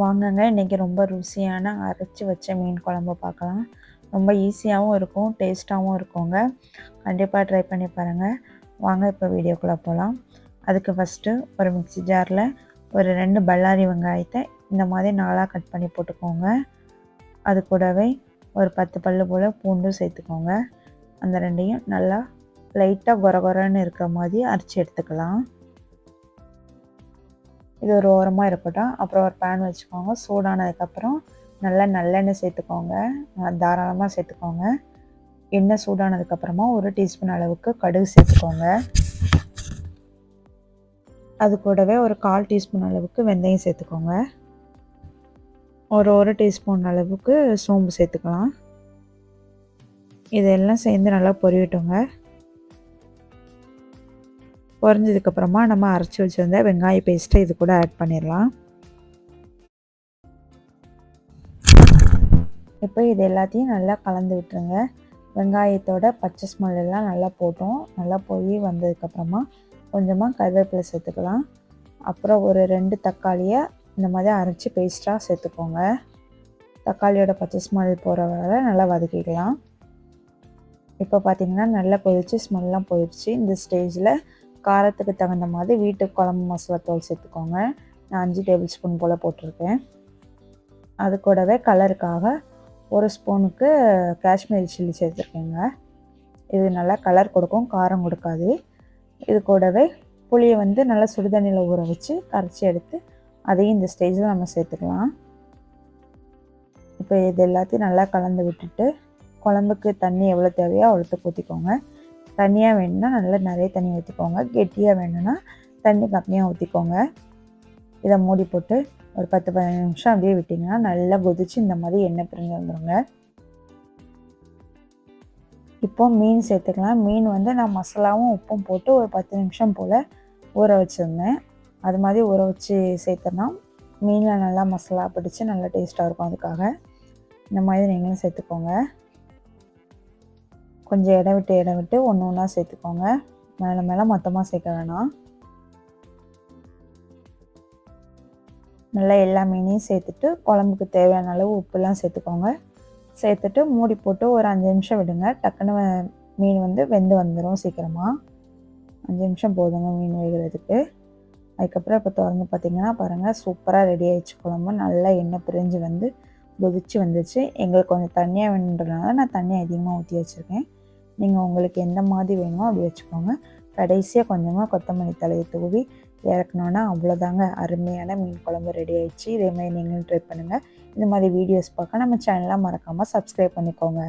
வாங்கங்க. இன்றைக்கி ரொம்ப ருசியான அரைச்சி வச்ச மீன் குழம்பு பார்க்கலாம். ரொம்ப ஈஸியாகவும் இருக்கும் டேஸ்ட்டாகவும் இருக்குங்க. கண்டிப்பாக ட்ரை பண்ணி பாருங்கள் வாங்க இப்போ வீடியோக்குள்ளே போகலாம் அதுக்கு ஃபஸ்ட்டு ஒரு மிக்ஸி ஜாரில் ஒரு ரெண்டு பல்லாரி வெங்காயத்தை இந்த மாதிரி நாளாக கட் பண்ணி போட்டுக்கோங்க. அது கூடவே ஒரு பத்து பல்லு போல் பூண்டும் சேர்த்துக்கோங்க. அந்த ரெண்டையும் நல்லா லைட்டாக கொர கொரன்னு இருக்கிற மாதிரி அரைச்சி எடுத்துக்கலாம். இது ஒரு ஓரமாக இருக்கட்டும். அப்புறம் ஒரு பேன் வச்சுக்கோங்க. சூடானதுக்கப்புறம் நல்லா நல்லெண்ணெய் சேர்த்துக்கோங்க. தாராளமாக சேர்த்துக்கோங்க. எண்ணெய் சூடானதுக்கப்புறமா ஒரு டீஸ்பூன் அளவுக்கு கடுகு சேர்த்துக்கோங்க. அது கூடவே ஒரு கால் டீஸ்பூன் அளவுக்கு வெந்தயம் சேர்த்துக்கோங்க. ஒரு ஒரு டீஸ்பூன் அளவுக்கு சோம்பு சேர்த்துக்கலாம். இதெல்லாம் சேர்ந்து நல்லா பொரியட்டுங்க பொரிஞ்சதுக்கப்புறமா நம்ம அரைச்சி வச்சுருந்த வெங்காய பேஸ்ட்டை இது கூட ஆட் பண்ணிடலாம் இப்போ இது எல்லாத்தையும் நல்லா கலந்து விட்டுருங்க. வெங்காயத்தோட பச்சை ஸ்மெல் எல்லாம் நல்லா போட்டோம். நல்லா போய் வந்ததுக்கப்புறமா கொஞ்சமாக கருவேப்பிலை சேர்த்துக்கலாம். அப்புறம் ஒரு ரெண்டு தக்காளியை இந்த மாதிரி அரைச்சி பேஸ்ட்டாக சேர்த்துக்கோங்க. தக்காளியோட பச்சை ஸ்மெல் போகிற வரை நல்லா வதக்கிக்கலாம். இப்போ பார்த்திங்கன்னா நல்லா கொதிச்சு ஸ்மெல்லாம் போயிடுச்சு. இந்த ஸ்டேஜில் காரத்துக்கு தகுந்த மாதிரி வீட்டு குழம்பு மசாலா தூள் சேர்த்துக்கோங்க. நான் அஞ்சு டேபிள் ஸ்பூன் போல் போட்டிருக்கேன். அது கூடவே கலருக்காக ஒரு ஸ்பூனுக்கு காஷ்மீரி சில்லி சேர்த்துருக்கேங்க இது நல்லா கலர் கொடுக்கும் காரம் கொடுக்காது. இது கூடவே புளியை வந்து நல்லா சுடுதண்ணியில் ஊற வச்சு கரைச்சி எடுத்து அதையும் இந்த ஸ்டேஜில் நம்ம சேர்த்துக்கலாம். இப்போ இது எல்லாத்தையும் நல்லா கலந்து விட்டுட்டு குழம்புக்கு தண்ணி எவ்வளோ தேவையோ அவ்வளோத்துக்கு ஊற்றிக்கோங்க தண்ணியாக வேணும்னா நல்லா நிறைய தண்ணி ஊற்றிக்கோங்க கெட்டியாக வேணும்னா தண்ணி கம்மியாக ஊற்றிக்கோங்க இதை மூடி போட்டு ஒரு பத்து பதினஞ்சு நிமிஷம் அப்படியே விட்டிங்கன்னா நல்லா கொதிச்சு இந்த மாதிரி எண்ணெய் பிரிஞ்சு வந்துடுங்க இப்போ மீன் சேர்த்துக்கலாம். மீன் வந்து நான் மசாலாவும் உப்பும் போட்டு ஒரு பத்து நிமிஷம் போல் ஊற வச்சுருந்தேன். அது மாதிரி ஊற வச்சு சேர்த்தோன்னா மீனில் நல்லா மசாலா பிடிச்சி நல்லா டேஸ்ட்டாக இருக்கும் அதுக்காக. இந்த மாதிரி நீங்களும் சேர்த்துக்கோங்க. கொஞ்சம் இடம் விட்டு இடம் விட்டு ஒன்று ஒன்றா சேர்த்துக்கோங்க. மேலே மேலே மொத்தமாக சேர்க்க வேணாம். நல்லா எல்லா மீனையும் சேர்த்துட்டு குழம்புக்கு தேவையான அளவு உப்புலாம் சேர்த்துக்கோங்க. சேர்த்துட்டு மூடி போட்டு ஒரு அஞ்சு நிமிஷம் விடுங்க. டக்குன்னு மீன் வந்து வெந்து வந்துடும் சீக்கிரமாக அஞ்சு நிமிஷம் போதுங்க மீன் வேகிறதுக்கு. அதுக்கப்புறம் இப்போ திறந்து பார்த்திங்கன்னா பாருங்கள் சூப்பராக ரெடி ஆகிடுச்சு குழம்பு. நல்லா எண்ணெய் பிரிஞ்சு வந்து கொதிச்சு வந்துச்சு. எங்களுக்கு கொஞ்சம் தண்ணியாக வேணுன்றதுனால நான் தண்ணி அதிகமாக ஊற்றி வச்சுருக்கேன். நீங்கள் உங்களுக்கு எந்த மாதிரி வேணுமோ அப்படி வச்சுக்கோங்க. கடைசியாக கொஞ்சமாக கொத்தமல்லி தலையை தூவி இறக்கணுன்னா அவ்வளோதாங்க அருமையான மீன் குழம்பு ரெடி ஆயிடுச்சு. இதே மாதிரி நீங்களும் ட்ரை பண்ணுங்கள் இந்த மாதிரி வீடியோஸ் பார்க்க நம்ம சேனலாக மறக்காமல் சப்ஸ்கிரைப் பண்ணிக்கோங்க.